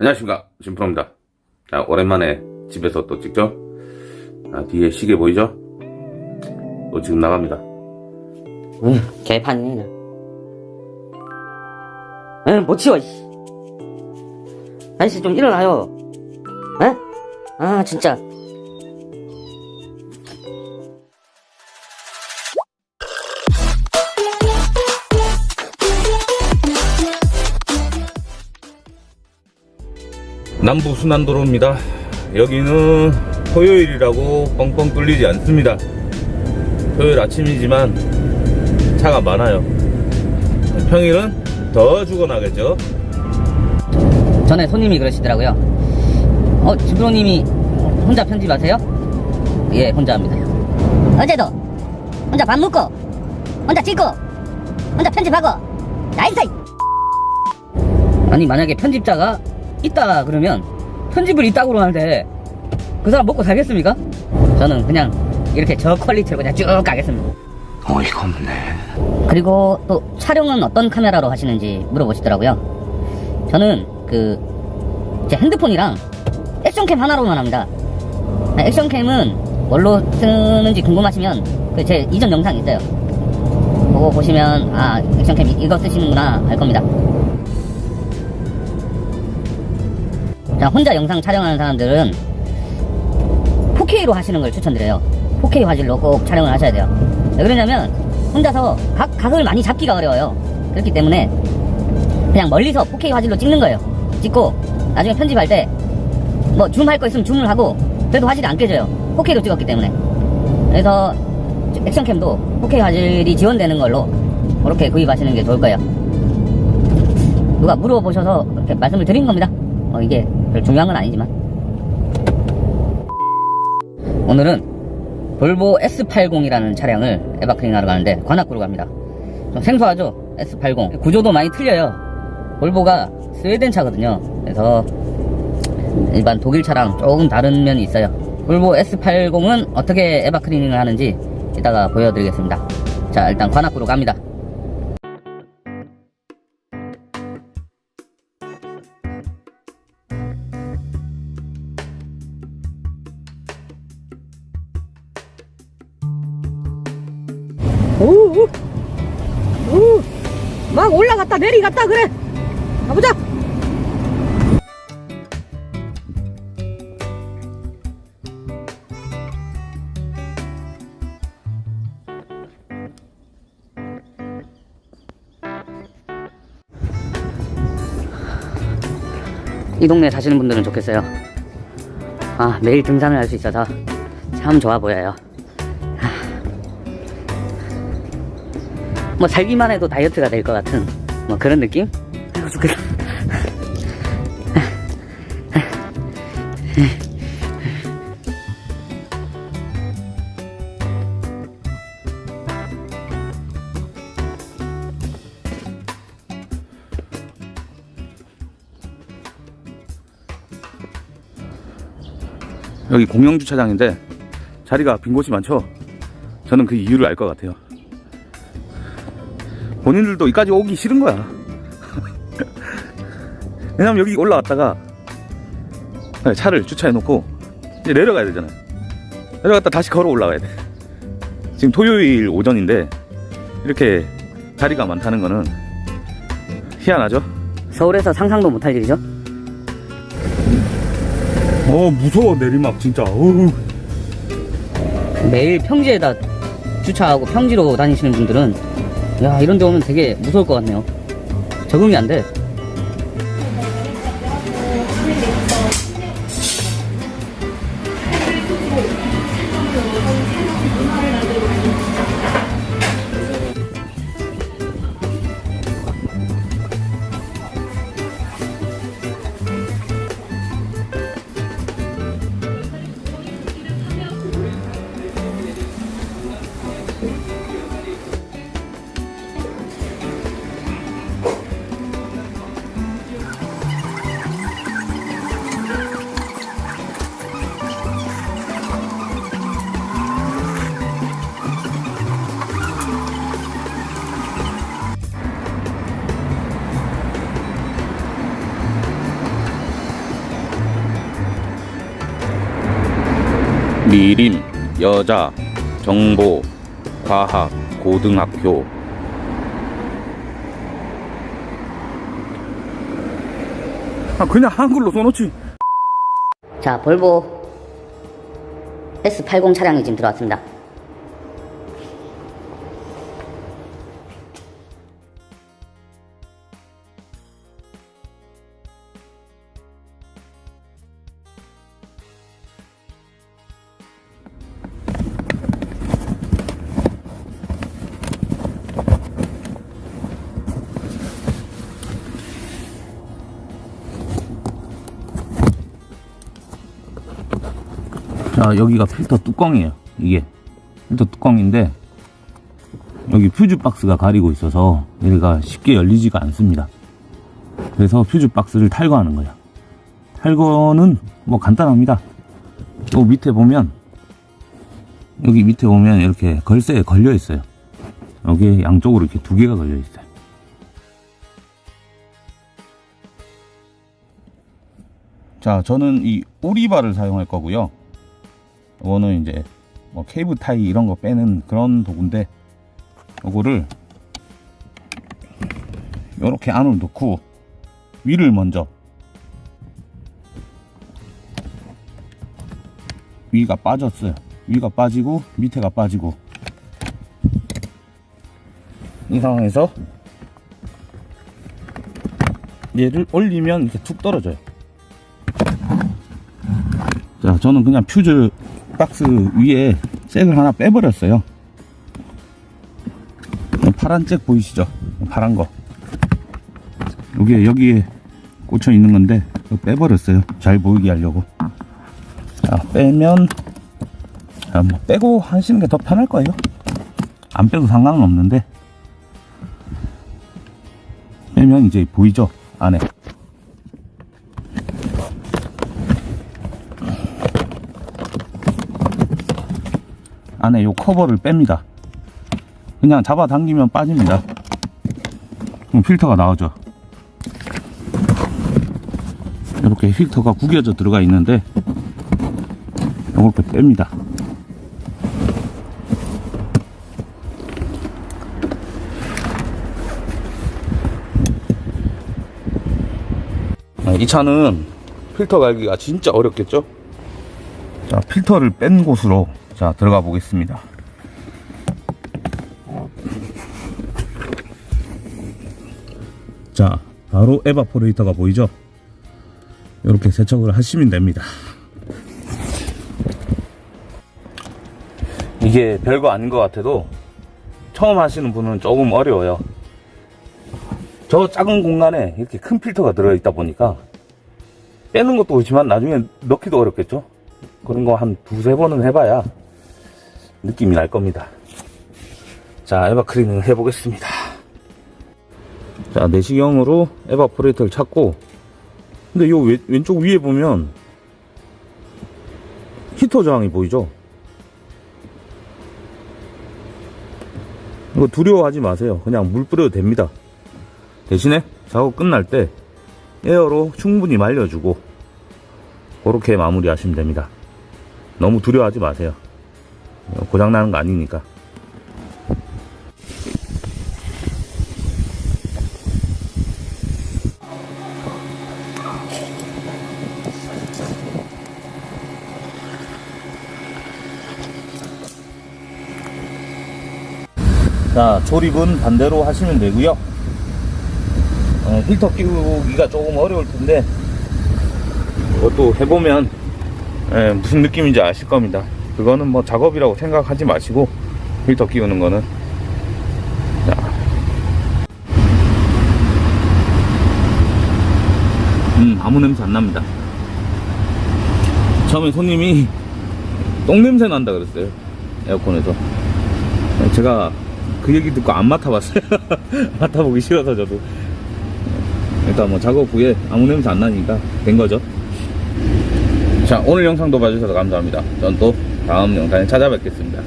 안녕하십니까 심프로입니다 자 오랜만에 집에서 또 찍죠 아, 뒤에 시계 보이죠 또 지금 나갑니다 응, 개판이네. 응, 못 치워, 씨. 아저씨 좀 일어나요. 에? 아, 진짜. 남부 순환도로입니다 여기는 토요일이라고 뻥뻥 뚫리지 않습니다 토요일 아침이지만 차가 많아요 평일은 더 죽어나겠죠 전에 손님이 그러시더라고요. 어, 지프로님이 혼자 편집하세요? 예, 혼자 합니다. 어제도 혼자 밥 먹고 혼자 찍고 혼자 편집하고 나이스 아니, 만약에 편집자가 있다 그러면 편집을 있다고 그러는데 그 사람 먹고 살겠습니까? 저는 그냥 이렇게 저 퀄리티로 그냥 쭉 가겠습니다. 어이가 없네 그리고 또 촬영은 어떤 카메라로 하시는지 물어보시더라고요. 저는 그 제 핸드폰이랑 액션캠 하나로만 합니다. 네, 액션캠은 뭘로 쓰는지 궁금하시면 그 제 이전 영상 있어요. 그거 보시면 아 액션캠 이- 이거 쓰시는구나 알 겁니다. 자 혼자 영상 촬영하는 사람들은 4K로 하시는 걸 추천드려요. 4K 화질로 꼭 촬영을 하셔야 돼요. 왜 그러냐면 혼자서 각, 각을 많이 잡기가 어려워요. 그렇기 때문에 그냥 멀리서 4K 화질로 찍는 거예요. 찍고 나중에 편집할 때 뭐 줌 할 거 있으면 줌을 하고 그래도 화질이 안 깨져요. 4K로 찍었기 때문에. 그래서 액션캠도 4K 화질이 지원되는 걸로 그렇게 구입하시는 게 좋을 거예요. 누가 물어보셔서 이렇게 말씀을 드린 겁니다. 뭐 이게 별 중요한 건 아니지만. 오늘은 볼보 S80이라는 차량을 에바클링 하러 가는데 관악구로 갑니다. 좀 생소하죠? S80. 구조도 많이 틀려요. 볼보가 스웨덴 차거든요. 그래서 일반 독일 차랑 조금 다른 면이 있어요. 볼보 S80은 어떻게 에바클리닝을 하는지 이따가 보여드리겠습니다. 자, 일단 관악구로 갑니다. 오, 오, 오, 막 올라갔다 내리갔다 그래. 가보자. 이 동네 사시는 분들은 좋겠어요. 아, 매일 등산을 할 수 있어서 참 좋아 보여요. 뭐 살기만 해도 다이어트가 될 것 같은 뭐 그런 느낌? 아이고, 좋겠다. 여기 공영 주차장인데 자리가 빈 곳이 많죠 저는 그 이유를 알 것 같아요 본인들도 여기까지 오기 싫은 거야. 왜냐면 여기 올라왔다가 차를 주차해 놓고 이제 내려가야 되잖아요. 내려갔다 다시 걸어 올라가야 돼. 지금 토요일 오전인데 이렇게 자리가 많다는 거는 희한하죠? 서울에서 상상도 못할 일이죠? 어 무서워 내리막 진짜. 어우. 매일 평지에다 주차하고 평지로 다니시는 분들은 야 이런 데 오면 되게 무서울 것 같네요. 적응이 안 돼. 미림 여자 정보 과학 고등학교. 아 그냥 한글로 써놓지. 자, 볼보. S80 차량이 지금 들어왔습니다. 자 여기가 필터 뚜껑이에요. 이게 필터 뚜껑인데 여기 퓨즈 박스가 가리고 있어서 얘가 쉽게 열리지가 않습니다. 그래서 퓨즈 박스를 탈거하는 거예요. 탈거는 뭐 간단합니다. 또 밑에 보면 여기 밑에 보면 이렇게 걸쇠에 걸려 있어요. 여기에 양쪽으로 이렇게 두 개가 걸려 있어요. 자 저는 이 오리발을 사용할 거고요 이거는 이제 뭐 케이블 타이 이런 거 빼는 그런 도구인데 요거를 요렇게 안으로 넣고 위를 먼저 위가 빠졌어요. 위가 빠지고 밑에가 빠지고 이 상황에서 얘를 올리면 이렇게 툭 떨어져요. 자 저는 그냥 퓨즈 박스 위에 잭을 하나 빼버렸어요. 파란 잭 보이시죠? 파란 거. 여기에, 여기에 꽂혀 있는 건데, 빼버렸어요. 잘 보이게 하려고. 자, 빼면, 자, 뭐 빼고 하시는 게 더 편할 거예요. 안 빼도 상관은 없는데, 빼면 이제 보이죠? 안에. 안에 요 커버를 뺍니다. 그냥 잡아당기면 빠집니다. 그럼 필터가 나오죠. 이렇게 필터가 구겨져 들어가 있는데 이렇게 뺍니다. 아, 이 차는 필터 갈기가 진짜 어렵겠죠? 자, 필터를 뺀 곳으로 자, 들어가 보겠습니다. 자, 바로 에바포레이터가 보이죠? 이렇게 세척을 하시면 됩니다. 이게 별거 아닌 것 같아도 처음 하시는 분은 조금 어려워요. 저 작은 공간에 이렇게 큰 필터가 들어있다 보니까 빼는 것도 그렇지만 나중에 넣기도 어렵겠죠? 그런 거 한 두세 번은 해봐야 느낌이 날 겁니다. 자, 에바크리닝 해보겠습니다. 자, 내시경으로 에바포레이터를 찾고, 근데 요 왼, 왼쪽 위에 보면 히터 저항이 보이죠? 이거 두려워하지 마세요. 그냥 물 뿌려도 됩니다. 대신에 작업 끝날 때 에어로 충분히 말려주고, 그렇게 마무리 하시면 됩니다. 너무 두려워하지 마세요. 고장나는 거 아니니까. 자, 조립은 반대로 하시면 되고요. 어, 필터 끼우기가 조금 어려울 텐데, 그것도 해보면 예, 무슨 느낌인지 아실 겁니다. 그거는 뭐 작업이라고 생각하지 마시고 필터 끼우는 거는 자. 음 아무 냄새 안 납니다. 처음에 손님이 똥 냄새 난다 그랬어요 에어컨에서 제가 그 얘기 듣고 안 맡아봤어요. 맡아보기 싫어서 저도 일단 뭐 작업 후에 아무 냄새 안 나니까 된 거죠. 자 오늘 영상도 봐주셔서 감사합니다. 전 또 다음 영상에 찾아뵙겠습니다.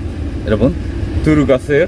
여러분 들어갔어요?